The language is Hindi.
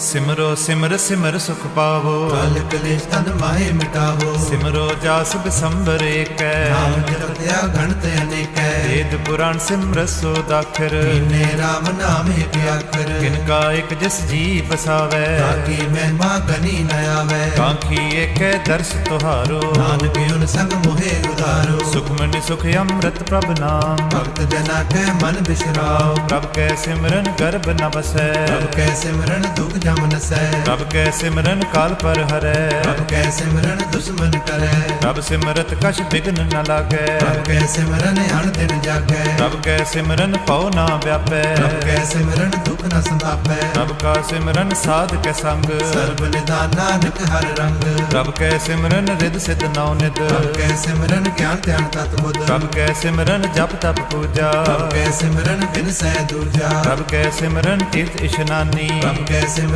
ਸਿਮਰੋ ਸਿਮਰ ਸਿਮਰ ਸੁਖ ਪਾਵੋ। ਕਾਲ ਕਲੇਸ਼ ਤਨ ਮਾਹੇ ਮਿਟਾਵੋ। ਸਿਮਰੋ ਜਾਸ ਬਿਸੰਬਰ ਏਕੈ। ਨਾਮ ਜਪਤਿਆ ਗਣਤ ਅਨੇਕੈ। ਵੇਦ ਪੁਰਾਣ ਸਿਮਰ ਸੋ ਦਾਖਰ। ਨੇ ਰਾਮ ਨਾਮੇ ਪਿਆਖਰ। ਕਿਨ ਕਾ ਇਕ ਜਿਸ ਜੀ ਬਸਾਵੈ ਤਾਕੀ ਮਹਿਮਾ ਗਨੀ ਨ ਆਵੈ। ਕਾਂਖੀ ਏਕੈ ਦਰਸ ਤੁਹਾਰੋ। ਨਾਨਕ ਉਨ ਸੰਗ सुख अमृत प्रभ नाम। भक्त जना के मन बिश्राव प्रभ के सिमरन गर्भ न बसै। प्रभ के सिमरन दुख जम न सै। प्रभ के सिमरन काल पर हरे। प्रभ के सिमरन दुश्मन करे। प्रभ सिमरत कश विघ्न न लागे। प्रभ के सिमरन हर दिन जागे। प्रभ के सिमरन पौ न व्यापे। प्रभ के सिमरन दुख न संतापे। प्रभ का सिमरन साध के संग। सर्व निदान नानक हर रंग। प्रभ के सिमरन रिद सिद्ध नौ निद। प्रभ के सिमरन ज्ञान ध्यान तत्व। ਬੁੱਧ। ਪ੍ਰਭ ਕੈ ਸਿਮਰਨ ਜਪ ਤਪ ਪੂਜਾ। ਪ੍ਰਭ ਕੈ ਸਿਮਰਨ ਬਿਨ ਸਹਿ ਦੂਜਾ। ਪ੍ਰਭ ਕੈ ਸਿਮਰਨ ਤੀਰਥ ਇਸ਼ਨਾਨੀ। ਪ੍ਰਭ ਕੈ ਸਿਮਰਨ